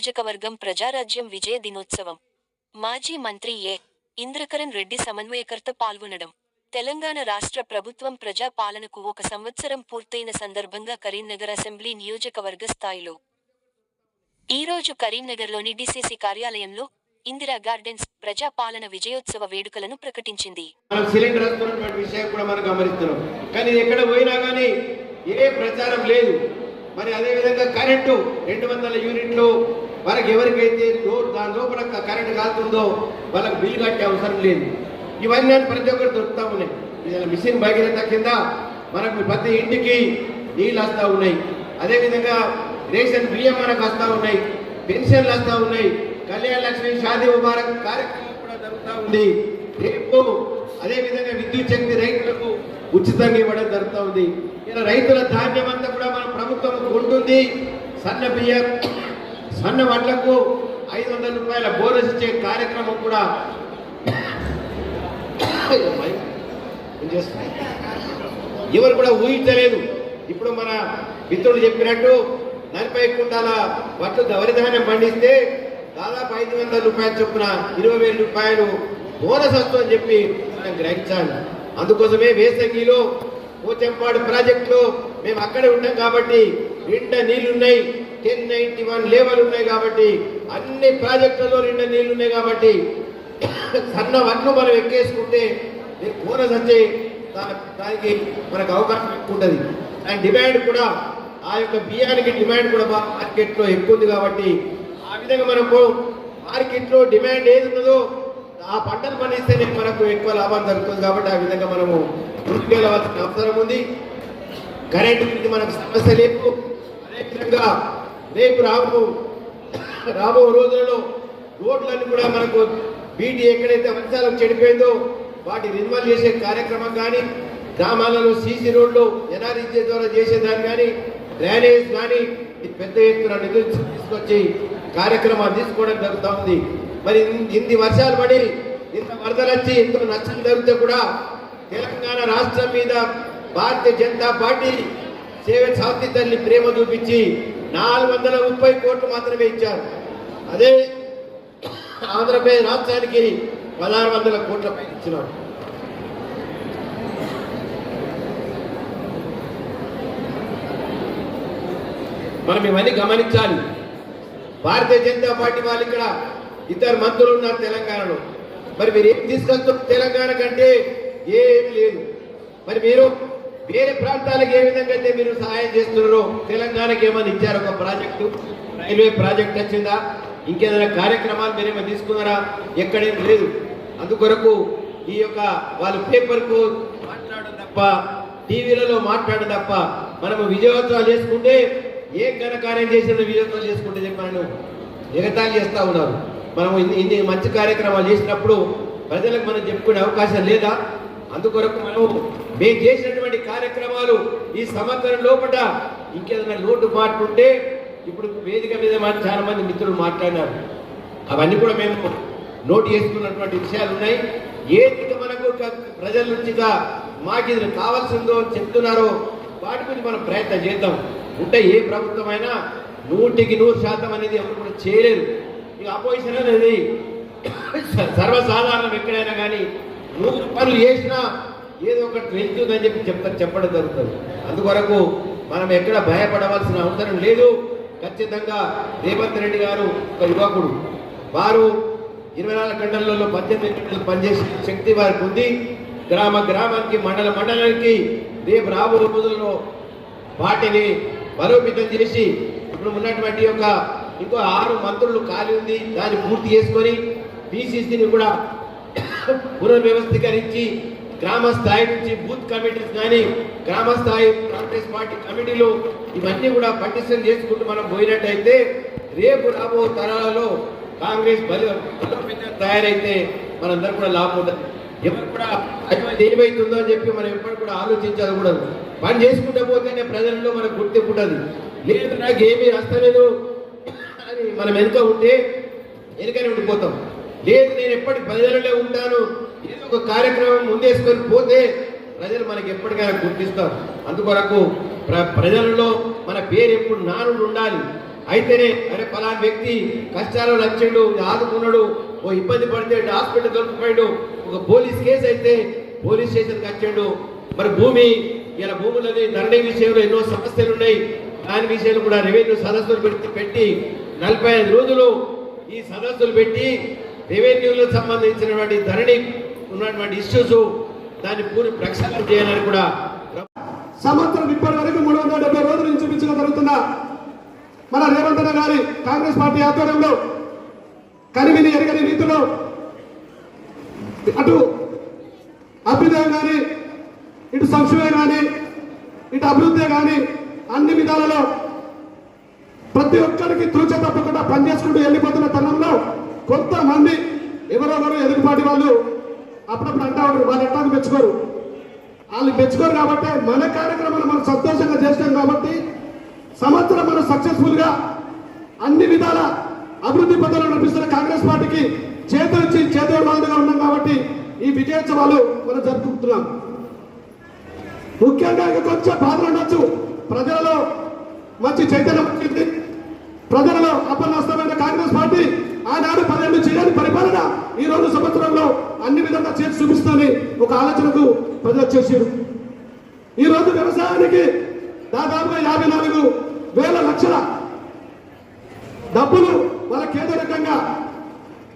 నియోజకవర్గం ప్రజారాజ్యం విజయ దినోత్సవం. మాజీ మంత్రి ఏ ఇంద్రకరణ్ రెడ్డి సమన్వయకర్త పాల్గొనడం. తెలంగాణ రాష్ట్ర ప్రభుత్వం ప్రజా పాలనకు ఒక సంవత్సరం పూర్తయిన సందర్భంగా కరీంనగర్ అసెంబ్లీ నియోజకవర్గ స్థాయిలో. ఈరోజు కరీంనగర్లోని డిసిసి కార్యాలయంలో ఇందిరా గార్డెన్స్ ప్రజా పాలన విజయోత్సవ వేడుకలను ప్రకటించింది. మనం సిలిండర్ వస్తున్నటువంటి విషయం కూడా మనం గమనిస్తున్నాం. కానీ ఎక్కడ పోయినా కానీ ఏ ప్రచారం లేదు. మరి అదే విధంగా కరెంటు రెండు వందల యూనిట్లు మనకి ఎవరికైతే డోర్ దాని లోపల కరెంట్ కరెంటు కాలుతుందో వాళ్ళకి బిల్లు కట్టే అవసరం లేదు. ఇవన్నీ ప్రతి ఒక్కరు దొరుకుతా ఉన్నాయి. మిషన్ భగీరథ కింద మనకు ప్రతి ఇంటికి నీళ్ళు వస్తూ ఉన్నాయి. అదేవిధంగా రేషన్ బియ్యం మనకు వస్తూ ఉన్నాయి. పెన్షన్లు వస్తూ ఉన్నాయి. కళ్యాణ లక్ష్మి షాదీ ముబారక్ కార్యక్రమం కూడా జరుగుతూ ఉంది. రేపు అదేవిధంగా విద్యుత్ శక్తి రైతులకు ఉచితంగా ఇవ్వడం జరుగుతూ ఉంది. ఇలా రైతుల ధాన్యం అంతా కూడా మన ప్రభుత్వం కొంటుంది సన్న బియ్యం సన్న వడ్లకు ఐదు వందల రూపాయల బోనస్ ఇచ్చే కార్యక్రమం కూడా ఎవరు కూడా ఊహించలేదు. ఇప్పుడు మన మిత్రుడు చెప్పినట్టు నలభై కుంటాల వడ్లు వరి ధాన్యం పండిస్తే దాదాపు ఐదు వందల రూపాయల చొప్పున ఇరవై వేల రూపాయలు బోనస్ వస్తుందని చెప్పి మనం గ్రహించాలి. అందుకోసమే వేసంగిలో పోచంపాడు ప్రాజెక్టులో మేము అక్కడే ఉంటాం కాబట్టి నిండా నీళ్ళున్నాయి. టెన్ నైన్టీ వన్ లేబర్ ఉన్నాయి కాబట్టి అన్ని ప్రాజెక్టులలో నిండా నీళ్ళు ఉన్నాయి కాబట్టి సన్న వడ్లు మనం ఎక్కేసుకుంటే కూర బోనస్ వచ్చే దానికి మనకు అవకాశం ఎక్కువ ఉంటుంది. అండ్ డిమాండ్ కూడా ఆ యొక్క బియ్యానికి డిమాండ్ కూడా మార్కెట్లో ఎక్కువ ఉంది కాబట్టి ఆ విధంగా మనకు మార్కెట్లో డిమాండ్ ఏది ఉన్నదో ఆ పంటలు పండిస్తేనే మనకు ఎక్కువ లాభం జరుగుతుంది కాబట్టి ఆ విధంగా మనము ముందుకెళ్ళవలసిన అవసరం ఉంది. కరెంటు గురించి మనకు సమస్య లేదు. అదేవిధంగా రేపు రాబో రాబో రోజులలో రోడ్లన్నీ కూడా మనకు బీటీ ఎక్కడైతే అంశాలకు చెడిపోయిందో వాటి రిన్వల్ చేసే కార్యక్రమం కానీ గ్రామాలలో సీసీ రోడ్లు ఎన్ఆర్ఈజే ద్వారా చేసేదాన్ని కానీ డ్రైనేజ్ కానీ ఇది పెద్ద ఎత్తున నిధులు తీసుకొచ్చి కార్యక్రమాలు తీసుకోవడం జరుగుతూ ఉంది. మరి ఇన్ని వర్షాలు పడి ఇంత వరదలు వచ్చి ఇంత నష్టం జరిగితే కూడా తెలంగాణ రాష్ట్రం మీద భారతీయ జనతా పార్టీ సేవ సాతి తల్లి ప్రేమ చూపించి నాలుగు వందల ముప్పై కోట్లు మాత్రమే ఇచ్చారు. అదే ఆంధ్రప్రదేశ్ రాష్ట్రానికి పదహారు వందల కోట్ల పై ఇచ్చినాడు మనం ఇవన్నీ గమనించాలి. భారతీయ జనతా పార్టీ వాళ్ళు ఇక్కడ ఇద్దరు మంత్రులు ఉన్నారు తెలంగాణలో. మరి మీరు ఏం తీసుకొస్తారు తెలంగాణ కంటే ఏమి లేదు. మరి మీరు వేరే ప్రాంతాలకు ఏ విధంగా అయితే మీరు సహాయం చేస్తున్నారో తెలంగాణకి ఏమైనా ఇచ్చారు? ఒక ప్రాజెక్టు రైల్వే ప్రాజెక్ట్ వచ్చిందా ఇంకేదైనా కార్యక్రమాలు మీరు ఏమైనా తీసుకున్నారా? ఎక్కడేం లేదు. అందుకొరకు ఈ యొక్క వాళ్ళు పేపర్కు మాట్లాడడం తప్ప టీవీలలో మాట్లాడడం తప్ప మనము విజయోత్సవాలు చేసుకుంటే ఏ ఘనకార్యం చేసిన విజయోత్సవాలు చేసుకుంటే చెప్పాను. ఎగతాళి చేస్తూ ఉన్నారు. మనం ఇన్ని మంచి కార్యక్రమాలు చేసినప్పుడు ప్రజలకు మనం చెప్పుకునే అవకాశం లేదా? అందుకొరకు మనం మేము చేసినటువంటి కార్యక్రమాలు ఈ సంవత్సరం లోపల ఇంకేదైనా మార్పు ఉంటే ఇప్పుడు వేదిక మీద చాలా మంది మిత్రులు మాట్లాడినారు. అవన్నీ కూడా మేము నోటు చేసుకున్నటువంటి విషయాలు ఉన్నాయి. ఏది మనకు ప్రజల నుంచిగా మాకు ఇది కావాల్సిందో చెప్తున్నారో వాటి గురించి మనం ప్రయత్నం చేద్దాం. ఉంటే ఏ ప్రభుత్వమైనా నూటికి నూరు శాతం అనేది ఎవరు కూడా చేయలేరు. ఇక అపోజిషన్ అనేది స- సర్వసాధారణం ఎక్కడైనా కానీ నూరు పనులు చేసినా ఏదో ఒకటి అని చెప్పి చెప్తా చెప్పడం జరుగుతుంది. అందుకొరకు మనం ఎక్కడ భయపడవలసిన అవసరం లేదు. ఖచ్చితంగా రేవంత్ రెడ్డి గారు ఒక యువకుడు. వారు ఇరవై నాలుగు గంటలలో పద్దెనిమిది గంటలు పనిచేసే శక్తి వారికి ఉంది. గ్రామ గ్రామానికి మండల మండలానికి రేపు రాబో రోజుల్లో వాటిని బలోపేతం చేసి ఇప్పుడు ఉన్నటువంటి యొక్క ఇంకో ఆరు మంత్రులు ఖాళీ ఉంది. దాన్ని పూర్తి చేసుకొని బీసీసీని కూడా పునర్వ్యవస్థీకరించి గ్రామ స్థాయి నుంచి బూత్ కమిటీస్ కానీ గ్రామ స్థాయి కాంగ్రెస్ పార్టీ కమిటీలు ఇవన్నీ కూడా పటిష్టం చేసుకుంటూ మనం పోయినట్టయితే రేపు రాబో తరాలలో కాంగ్రెస్ బలి బలోపేతం తయారైతే మనందరం కూడా లాభం ఉంటుంది ఎవరు కూడా ఏమైతుందో అని చెప్పి మనం ఎప్పుడు కూడా ఆలోచించాలి కూడా. పని చేసుకుంటూ పోతేనే ప్రజల్లో మనకు గుర్తింపు ఉంటుంది. లేదు నాకు ఏమీ రాస్తలేదు అని మనం వెనుక ఉంటే వెనుకనే ఉండిపోతాం. లేదు నేను ఎప్పటి ప్రజలలో ఉంటాను. ఏదో ఒక కార్యక్రమం ముందేసుకొని పోతే ప్రజలు మనకి ఎప్పటికైనా గుర్తిస్తారు. అందుకొరకు ప్ర ప్రజలలో మన పేరు ఎప్పుడు నానుడు ఉండాలి. అయితేనే అరే పలానా వ్యక్తి కష్టాలు నచ్చాడు ఆదుకున్నాడు ఓ ఇబ్బంది పడితే హాస్పిటల్ దొరికిపోయాడు ఒక పోలీస్ కేసు అయితే పోలీస్ స్టేషన్కి వచ్చాడు. మరి భూమి ఇలా భూములని ధరణి విషయంలో ఎన్నో సమస్యలు ఉన్నాయి. దాని విషయంలో కూడా రెవెన్యూ సదస్సులు పెట్టి పెట్టి నలభై ఐదు రోజులు ఈ సదస్సులు పెట్టి రెవెన్యూలకు సంబంధించినటువంటి ధరణి ఉన్నటువంటి ఇష్యూస్ దాన్ని పూర్తి ప్రక్షాళన చేయాలని కూడా సంవత్సరం ఇప్పటి వరకు మూడు వందల డెబ్బై రోజుల నుంచి ఇంచుమించుగా జరుగుతున్న మన రేవంత్ అన్న గారి కాంగ్రెస్ పార్టీ ఆధ్వర్యంలో కనివిని ఎరగని రీతిలో అటు అభ్యుదయం కానీ ఇటు సంక్షేమం కానీ ఇటు అభివృద్ధి కానీ అన్ని విధాలలో ప్రతి ఒక్కరికి తూచ తప్పకుండా పనిచేసుకుంటూ వెళ్ళిపోతున్న తరుణంలో కొంతమంది ఎవరెవరు ఎదురుపాటి వాళ్ళు అప్పుడప్పుడు అంటా ఉంటారు వాళ్ళు ఎట్లా మెచ్చుకోరు. వాళ్ళు మెచ్చుకోరు కాబట్టి మన కార్యక్రమాలు మనం సంతోషంగా చేస్తాం కాబట్టి సంవత్సరం మనం సక్సెస్ఫుల్గా అన్ని విధాల అభివృద్ధి పథకాలు నడిపిస్తున్న కాంగ్రెస్ పార్టీకి చేతులిచ్చి చేతుల ఉన్నాం కాబట్టి ఈ విజయోత్సవాలు మనం జరుపుకుంటున్నాం. ముఖ్యంగా ఇంకా కొంచెం బాధలు ఉండొచ్చు. ప్రజలలో మంచి చైతన్యం ప్రజలలో అపనష్టమైన కాంగ్రెస్ పార్టీ ఆనాడు పన్నెండు చేయని పరిపాలన. ఈ రోజు సంవత్సరంలో అన్ని విధంగా చేసి చూపిస్తామని ఒక ఆలోచనకు ప్రజలు చేశారు ఈ రోజు వ్యవసాయానికి దాదాపుగా యాభై నాలుగు వేల లక్షల డబ్బులు వాళ్ళ కేంద్రకంగా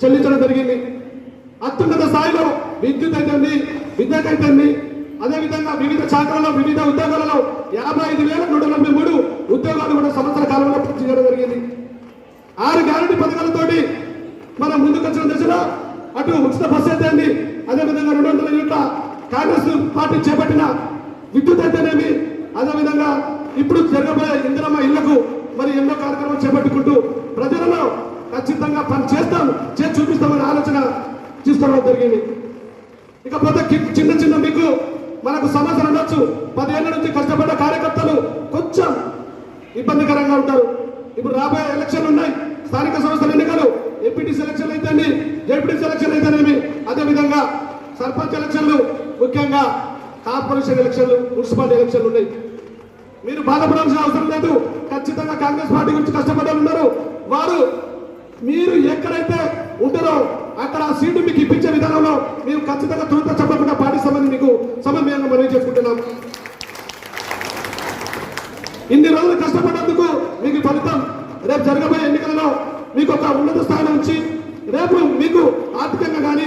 చెల్లించడం జరిగింది. అత్యున్నత స్థాయిలో విద్యుత్ అయితే విద్యుత్ అయితేంది అదేవిధంగా వివిధ శాఖలలో వివిధ ఉద్యోగాలలో యాభై ఐదు వేల నూట నలభై మూడు ఉద్యోగాలు కూడా సంవత్సర కాలంలో పూర్తి చేయడం జరిగింది. ఆరు గ్యారంటీ పథకాలతోటి మనం ముందుకొచ్చిన దశలో అటు ఉచిత బస్సు అయితేంది అదేవిధంగా రెండు వందల యూనిట్ల కాంగ్రెస్ పార్టీ చేపట్టిన విద్యుత్ అయితేనేమి అదేవిధంగా ఇప్పుడు జరగబోయే ఇందిరమ్మ ఇళ్ళకు మరి ఎన్నో కార్యక్రమాలు చేపట్టుకుంటూ ప్రజలలో ఖచ్చితంగా పని చేస్తాం చేసి చూపిస్తామనే ఆలోచన తీసుకోవడం జరిగింది. ఇకపోతే చిన్న చిన్న మీకు మనకు సమస్యలు ఉండొచ్చు. పదేళ్ళ నుంచి కష్టపడ్డ కార్యకర్తలు కొంచెం ఇబ్బందికరంగా ఉంటారు. ఇప్పుడు రాబోయే ఎలక్షన్లు ఉన్నాయి. స్థానిక సంస్థల ఎన్నికలు ఎంపీటీ సెలక్షన్ అయితేనే జడ్పీటీ సెలక్షన్ అయితేనేమి? అదేవిధంగా సర్పంచ్ ఎలక్షన్లు ముఖ్యంగా కార్పొరేషన్ ఎలక్షన్లు మున్సిపాలిటీ ఎలక్షన్లు ఉన్నాయి. మీరు బాధపడాల్సిన అవసరం లేదు. ఖచ్చితంగా కాంగ్రెస్ పార్టీ గురించి కష్టపడ్డారు ఉన్నారు. వారు మీరు ఎక్కడైతే ఉంటారో అక్కడ ఆ సీటు మీకు ఇప్పించే విధానంలో మీరు ఖచ్చితంగా తులత చెప్పకుండా పాటిస్తామని మీకు సమయం మనవి చేసుకుంటున్నాం ఇన్ని రోజులు కష్టపడ్డందుకు మీకు ఫలితం రేపు జరగబోయే ఎన్నికలలో మీకు ఒక ఉన్నత స్థానం ఉంచి రేపు మీకు ఆర్థికంగా కానీ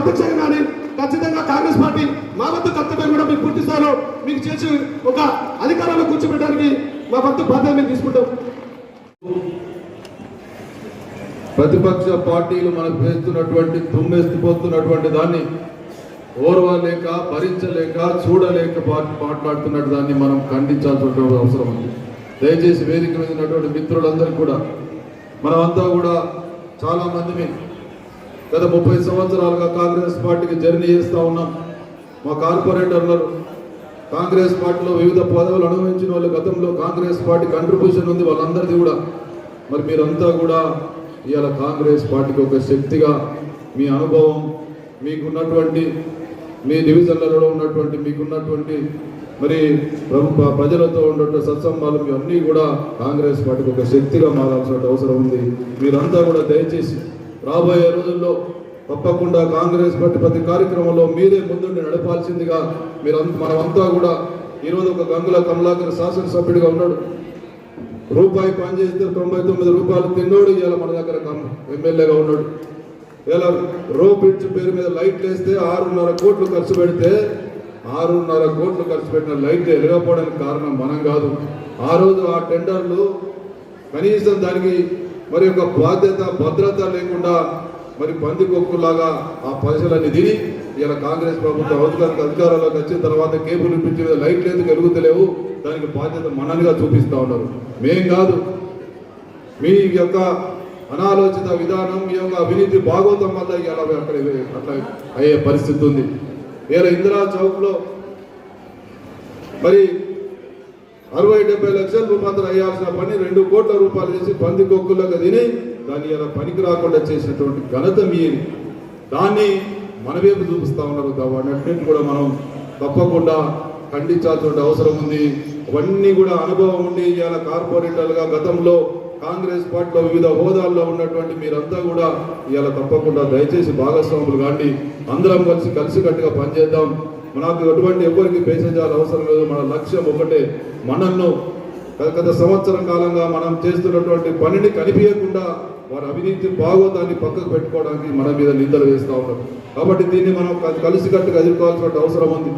అధ్యక్షంగా కానీ ఖచ్చితంగా కాంగ్రెస్ పార్టీ మా వద్ద కర్తవ్యం కూడా మీకు పూర్తి స్థాయిలో మీకు చేసి ఒక అధికారంలో కూర్చోబెట్టడానికి మా వంతు బాధ్యత మేము తీసుకుంటాం. ప్రతిపక్ష పార్టీలు మనకు వేస్తున్నటువంటి తుమ్మెత్తిపోతున్నటువంటి దాన్ని ఓర్వలేక భరించలేక చూడలేక పా- మాట్లాడుతున్నట్టు దాన్ని మనం ఖండించాల్సిన అవసరం ఉంది. దయచేసి వేదిక మీద ఉన్నటువంటి మిత్రులందరూ కూడా మనమంతా కూడా చాలా మంది గత ముప్పై సంవత్సరాలుగా కాంగ్రెస్ పార్టీకి జర్నీ చేస్తూ ఉన్నాం. మా కార్పొరేటర్లు కాంగ్రెస్ పార్టీలో వివిధ పదవులు అనుభవించిన వాళ్ళు గతంలో కాంగ్రెస్ పార్టీ కంట్రిబ్యూషన్ ఉంది వాళ్ళందరిది కూడా. మరి మీరంతా కూడా ఇవాళ కాంగ్రెస్ పార్టీకి ఒక శక్తిగా మీ అనుభవం మీకున్నటువంటి మీ డివిజన్లలో ఉన్నటువంటి మీకున్నటువంటి మరి ప్రముఖ ప్రజలతో ఉన్నటువంటి సత్సంబాలు మీ అన్నీ కూడా కాంగ్రెస్ పార్టీకి ఒక శక్తిగా మారాల్సిన అవసరం ఉంది. మీరంతా కూడా దయచేసి రాబోయే రోజుల్లో తప్పకుండా కాంగ్రెస్ పార్టీ ప్రతి కార్యక్రమంలో మీరే ముందుండి నడపాల్సిందిగా మీరు మనమంతా కూడా ఈరోజు ఒక గంగుల కమలాకర్ శాసనసభ్యుడిగా ఉన్నాడు. రూపాయి పని చేస్తే తొంభై తొమ్మిది రూపాయలు తిన్నోడు ఇవాళ మన దగ్గర ఎమ్మెల్యేగా ఉన్నాడు. ఇలా రో బ్రిడ్జ్ పేరు మీద లైట్లు వేస్తే ఆరున్నర కోట్లు ఖర్చు పెడితే ఆరున్నర కోట్లు ఖర్చు పెట్టిన లైట్లు ఎరగపోవడానికి కారణం మనం కాదు. ఆ రోజు ఆ టెండర్లు కనీసం దానికి మరి ఒక బాధ్యత భద్రత లేకుండా మరి పందికొక్కులాగా ఆ పైసలన్నీ తిని ఇలా కాంగ్రెస్ ప్రభుత్వం అధికార అధికారంలోకి వచ్చిన తర్వాత కేబుల్ ఇప్పించిన లైట్లు లేదు కలుగుతలేవు దానికి బాధ్యత మననిగా చూపిస్తా ఉన్నారు. మేం కాదు. మీ యొక్క అనాలోచిత విధానం మీ యొక్క అవినీతి భాగవతం వల్ల ఇలా అక్కడ అట్లా అయ్యే పరిస్థితి ఉంది. ఇలా ఇందిరా చౌక్లో మరి అరవై డెబ్బై లక్షల రూపాయలు అయ్యాల్సిన పని రెండు కోట్ల రూపాయలు చేసి పంది కొక్కులుగా తిని దాన్ని ఇలా పనికి రాకుండా చేసినటువంటి ఘనత మీ దాన్ని మన వైపు చూపిస్తా ఉన్నారు కాబట్టి కూడా మనం తప్పకుండా ఖండించాల్సిన అవసరం ఉంది. అవన్నీ కూడా అనుభవం ఉండి ఇవాళ కార్పొరేటర్లుగా గతంలో కాంగ్రెస్ పార్టీలో వివిధ హోదాల్లో ఉన్నటువంటి మీరంతా కూడా ఇవాళ తప్పకుండా దయచేసి భాగస్వాములు కాండి. అందరం కలిసి కలిసికట్టుగా పనిచేద్దాం. మనకు ఎటువంటి ఎవరికి పేషించాల్సిన అవసరం లేదు. మన లక్ష్యం ఒకటే. మనల్ని గత- గత సంవత్సరం కాలంగా మనం చేస్తున్నటువంటి పనిని కనిపించకుండా వారి అవినీతి బాగోతాన్ని పక్కకు పెట్టుకోవడానికి మన మీద నిందలు వేస్తూ ఉంటాం కాబట్టి దీన్ని మనం కలిసికట్టుగా ఎదుర్కోవాల్సిన అవసరం ఉంది.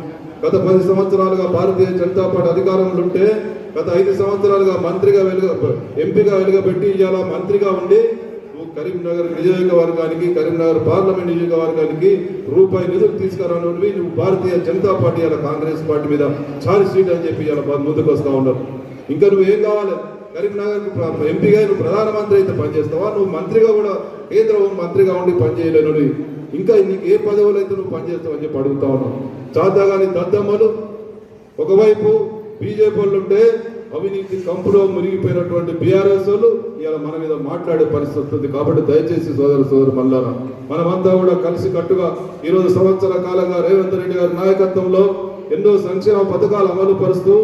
గత పది సంవత్సరాలుగా భారతీయ జనతా పార్టీ అధికారంలో ఉంటే గత ఐదు సంవత్సరాలుగా మంత్రిగా వెలుగ ఎంపీగా వెలుగబెట్టి ఇవాళ మంత్రిగా ఉండి కరీంనగర్ నియోజకవర్గానికి కరీంనగర్ పార్లమెంట్ నియోజకవర్గానికి రూపాయి నిధులు తీసుకురానువి నువ్వు భారతీయ జనతా పార్టీ అలా కాంగ్రెస్ పార్టీ మీద ఛార్జ్ షీట్ అని చెప్పి ఇలా ముందుకు వస్తూ ఉన్నారు. ఇంకా నువ్వు ఏం కావాలి? కరీంనగర్ ఎంపీగా నువ్వు ప్రధానమంత్రి అయితే పనిచేస్తావా? నువ్వు మంత్రిగా కూడా కేంద్ర మంత్రిగా ఉండి పనిచేయలేను ఇంకా నీకు ఏ పదవులు అయితే నువ్వు పనిచేస్తావు అని చెప్పి అడుగుతా ఉన్నావు. చాతగాని దద్దమ్మలు ఒకవైపు బీజేపీ వాళ్ళు ఉంటే అవినీతి కంపులో మునిగిపోయినటువంటి బీఆర్ఎస్ వాళ్ళు ఇవాళ మన మీద మాట్లాడే పరిస్థితి ఉంది కాబట్టి దయచేసి సోదర సోదరు మల్లారా మనమంతా కూడా కలిసి కట్టుగా ఈరోజు సంవత్సర కాలంగా రేవంత్ రెడ్డి గారి నాయకత్వంలో ఎన్నో సంక్షేమ పథకాలు అమలు పరుస్తూ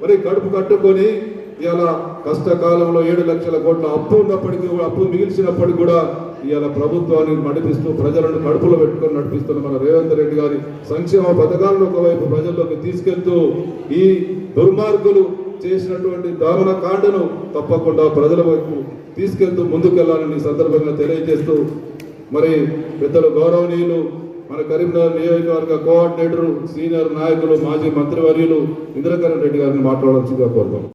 మరి కడుపు కట్టుకొని ఇవాళ కష్టకాలంలో ఏడు లక్షల కోట్ల అప్పు ఉన్నప్పటికీ కూడా అప్పు మిగిల్చినప్పటికీ కూడా ఇవాళ ప్రభుత్వాన్ని నడిపిస్తూ ప్రజలను కడుపులో పెట్టుకొని నడిపిస్తున్న మన రేవంత్ రెడ్డి గారి సంక్షేమ పథకాలను ఒకవైపు ప్రజల్లోకి తీసుకెళ్తూ ఈ దుర్మార్గులు చేసినటువంటి దారుణ కాండను తప్పకుండా ప్రజల వైపు తీసుకెళ్తూ ముందుకెళ్ళాలని సందర్భంగా తెలియజేస్తూ మరి పెద్దలు గౌరవనీయులు మన కరీంనగర్ నియోజకవర్గ కోఆర్డినేటర్ సీనియర్ నాయకులు మాజీ మంత్రివర్యులు ఇంద్రకరణ్ రెడ్డి గారిని మాట్లాడాల్సిందిగా కోరుతాం